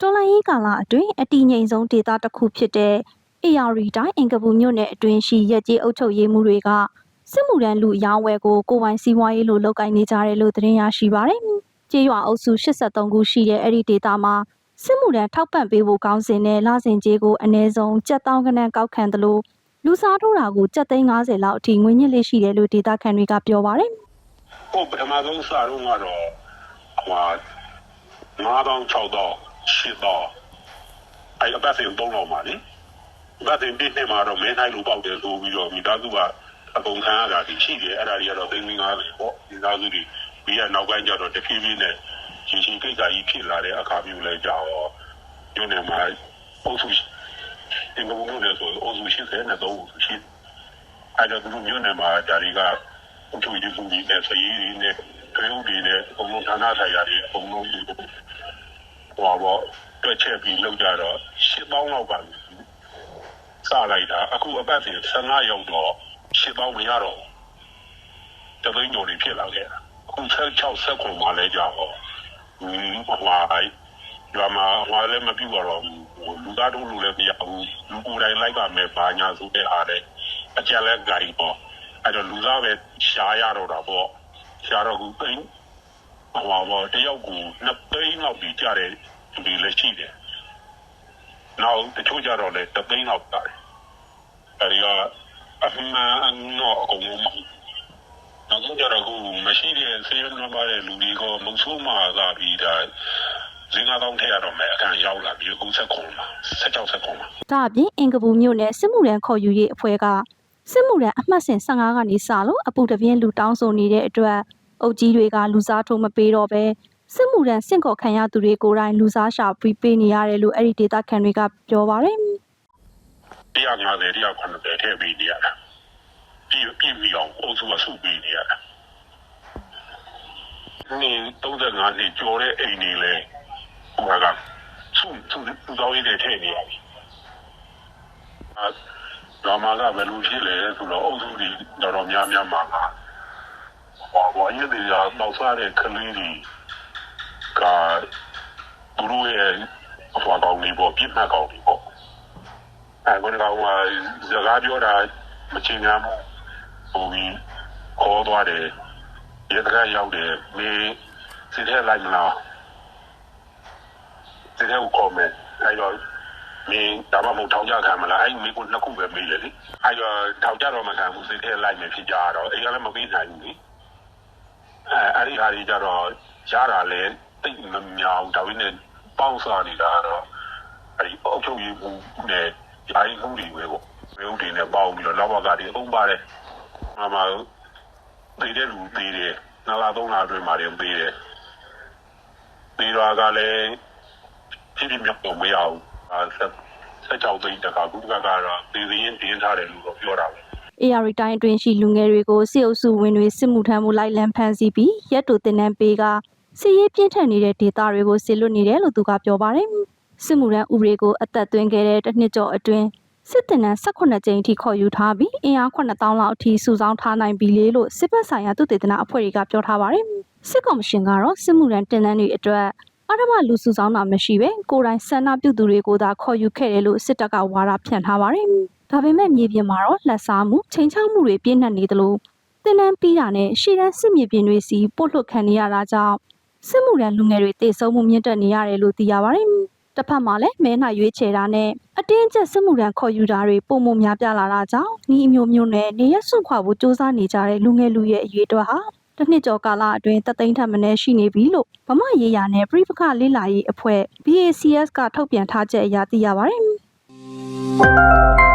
တော်လိုင်းရေးကာလအတွင်းအတီငိမ်ဆုံးဒေသတစ်ခုဖြစ်တဲ့ AR တိုင်းအင်ကပူမြို့နယ်အတွင်းရှိရက်ကြီးအုပ်ချုပ်ရေးမှုတွေကစစ်မှုထမ်းလူအယောင်းဝယ်ကိုကိုယ်ပိုင်စီးပွားရေးလိုလုပ်ကိုင်နေကြတယ်လို့သတင်းရရှိပါရယ်။ကျေးရွာအုပ်စု83ခုရှိတဲ့အဲ့ဒီဒေသမှာစစ်မှုထမ်းထောက်ပံ့ပေးဖို့ကောင်းစဉ်နဲ့လစဉ်ကြေးကိုအနည်းဆုံးကြက်တောင်းကနန်းကောက်ခံတယ်လို့လူစားထိုးတာကိုကြက်သိန်း90လောက်အထိငွေညစ်လေးရှိတယ်လို့ဒေသခံတွေကပြောပါရယ်ဟိုပထမဆုံးစတော့ကတော့ဟို9000 6000 8000အဲ့အပတ်စဉ်သုံးတော့ပါလေအပတ်စဉ်ပြည့်နှစ်မှာတော့မဲနိုင်လို့ပေါက်တယ်ဆိုပြီးတော့မိသားစုကအကုန်ခံရတာဒီရှိတယ်အဲ့ဒါတွေကတော့သိန်း50ပေါ့မိသားစုတွေပြီးရနောက်ပိုင်းကျတော့တဖြည်းဖြည်းနဲ့ရှင်ရှင်ကိစ္စကြီးဖြစ်လာတဲ့အခါမျိုးလဲကြောက်တော့ညနေမှာအုပ်စုအင်္ဂုံမျိုးနဲ့ဆိုအုပ်စု80နဲ့3အုပ်စုရှိအဲ့တော့သူတို့မျိုးနေမှာဒါတွေကအုပ်စုကြီးစုကြီးနဲ့စည်ရည်နဲ့တွဲဥတွေနဲ့အကုန်လုံးဌာနဆိုင်ရာတွေအကုန်လုံး ဟိုဘောတွက်ချက်ပြီးလောက်ကြတော့8000လောက်ပါစလိုက်တာအခုအပတ်စဉ်15ရောက်တော့8000မရတော့တသိန်းကျော်တွေဖြစ်လာခဲ့တာအခု16ဆက်ခွန်မှလည်းကြောက်ဟိုဟွာရွာမှာဟွာလည်းမပြူတော့လူသားတို့လူလည်းမရဘူးလူကိုယ်တိုင်လိုက်ပါမယ်ဘာညာဆိုတဲ့အားလည်းအကြက်လည်းဂိုင်ပေါ့အဲ့တော့လူသားပဲရှားရတော့တာပေါ့ရှားတော့ကူသိန်း ဟွာဘောတယောက်ကူနှစ်သိန်းလောက်ပြီးကြတဲ့ဒီလည်းရှိတယ်နောက်တချို့ကြတော့လည်းတသိန်းလောက်တာတယ်အဲ့ဒီကအမှန်တော့အကုန်လုံးမဟုတ်နောက်ဆုံးကြတော့ကူမရှိတဲ့ဆေးရုံနံပါတ်ရဲ့လူတွေကမဆိုးမှသာပြီးဒါဇင်းကားကောင်းထည့်ရတော့မယ်အခန်းရောက်လာပြီးအခုဆက်ခွန်လာဆက်ကြောက်ဆက်ခွန်လာဒါအပြင်အင်ကပူမြို့နယ်စစ်မှုရန်ခေါ်ယူရေးအဖွဲ့ကစစ်မှုရန်အမှတ်စဉ်15ကနေစလို့အပူတပြင်းလူတောင်းဆိုနေတဲ့အတွက် အုပ်ကြီးတွေကလူစားထိုးမပေးတော့ပဲစစ်မှုရန်စင့်ခေါ်ခံရသူတွေကိုယ်တိုင်လူစားရှာပြီးပေးနေရတယ်လို့အဲ့ဒီဒေသခံတွေကပြောပါတယ်150 190ထည့်ပြီးနေရတာပြီးပြီးပြီးအောင်အုပ်စုကစုပြီးနေရတာနေ35နှစ်ကျော်တဲ့အိမ်တွေလဲဟိုကစုစုစုတော်ရည်တွေထည့်နေရပြီအဲဒါမှလည်းဘယ်လိုဖြစ်လဲဆိုတော့အုပ်စုတွေတော်တော်များများမှာ ဟောဘောရည်တွေတော့စားတဲ့ကလေးတွေကသူတို့ရဲ့အဖွာကောင်းလေးပေါ့ပြစ်မှတ်ကောင်းလေးပေါ့အဲကောင်ကစကားပြောတာမချင်များဘူးဟိုပြီးခေါ်သွားတယ်ရတကရောက်တယ်မင်းစစ်ထဲလိုက်မလားစစ်ထဲကိုခေါ်မယ်အဲတော့မင်းဒါမှမဟုတ်ထောင်ကြခံမလားအဲမိကိုနှစ်ခုပဲမေးတယ်လေအဲတော့ထောင်ကြတော့မခံဘူးစစ်ထဲလိုက်မယ်ဖြစ်ကြတော့အိမ်ကလည်းမပေးနိုင်ဘူးလေ အဲအဲ့ဒီဟာကြီးကြတော့ရတာလဲတိတ်မများဘူးဒါပေမဲ့ပေါင်းစားနေတာကတော့အဲဒီအုပ်ချုပ်ရေးမှုနဲ့ဓာတ်မှုတွေပဲပေါ့မျိုးတွေနဲ့ပေါင်းပြီးတော့လောက်ဘကတွေအုံပါတယ်။အမှန်သေးတဲ့လူသေးတယ်။နှစ်လသုံးလအတွင်းမှာတွေသေးတယ်။သေးတော့ကလည်းဖြစ်ဖြစ်မြောက်တော့မရဘူး။အဲဆက်ဆက်ကြောက်သိတကကုကကတော့သေသေးရင်တင်းထားတယ်လို့တော့ပြောတာပဲ AR တိုင်းအတွင်းရှိလူငယ်တွေကိုစစ်အုပ်စုဝင်တွေစစ်မှုထမ်းမှုလိုက်လံဖမ်းဆီးပြီးရက်တူတင်နန်းပေးကစစ်ရေးပြင်းထန်နေတဲ့ဒေသတွေကိုစစ်လွတ်နေတယ်လို့သူကပြောပါတယ်။စစ်မှုထမ်းဥပဒေကိုအသက်သွင်းခဲ့တဲ့တစ်နှစ်ကျော်အတွင်းစစ်တင်နန်း18ကြိမ်အထိခေါ်ယူထားပြီးအင်အား9000လောက်အထိစုဆောင်းထားနိုင်ပြီလေလို့စစ်ဘက်ဆိုင်ရာသူတေသနာအဖွဲ့တွေကပြောထားပါတယ်။စစ်ကော်မရှင်ကတော့စစ်မှုထမ်းတင်နန်းတွေအတွက်အထမလူစုဆောင်းတာမရှိပဲကိုယ်တိုင်ဆန္ဒပြုသူတွေကိုသာခေါ်ယူခဲ့တယ်လို့စစ်တပ်ကဝါဒဖြန့်ထားပါတယ်။ ဒါပေမဲ့မြေပြင်မှာတော့လက်စားမှုချိန်ချောက်မှုတွေပြင်းထန်နေသလိုတင်နန်းပြီးတာနဲ့ရှေ့တန်းစစ်မြေပြင်တွေစီပို့လွှတ်ခံနေရတာကြောင့်စစ်မှုထမ်းလူငယ်တွေတေဆုံးမှုမြင့်တက်နေရတယ်လို့သိရပါတယ်။တစ်ဖက်မှာလည်းမဲနှရွေးချယ်တာနဲ့အတင်းအကျပ်စစ်မှုထမ်းခေါ်ယူတာတွေပုံမများပြလာတာကြောင့်ဤအမျိုးမျိုးနဲ့နေရစွန့်ခွာဖို့စ조사နေကြတဲ့လူငယ်လူရဲ့အရေးအတွက်ဟာတစ်နှစ်ကျော်ကာလအတွင်းတသိန်းထက်မနည်းရှိနေပြီလို့ဗမာရေးရာနဲ့ပြည်ပခလေးလာရေးအဖွဲ့ BACS ကထုတ်ပြန်ထားချက်အရသိရပါတယ်။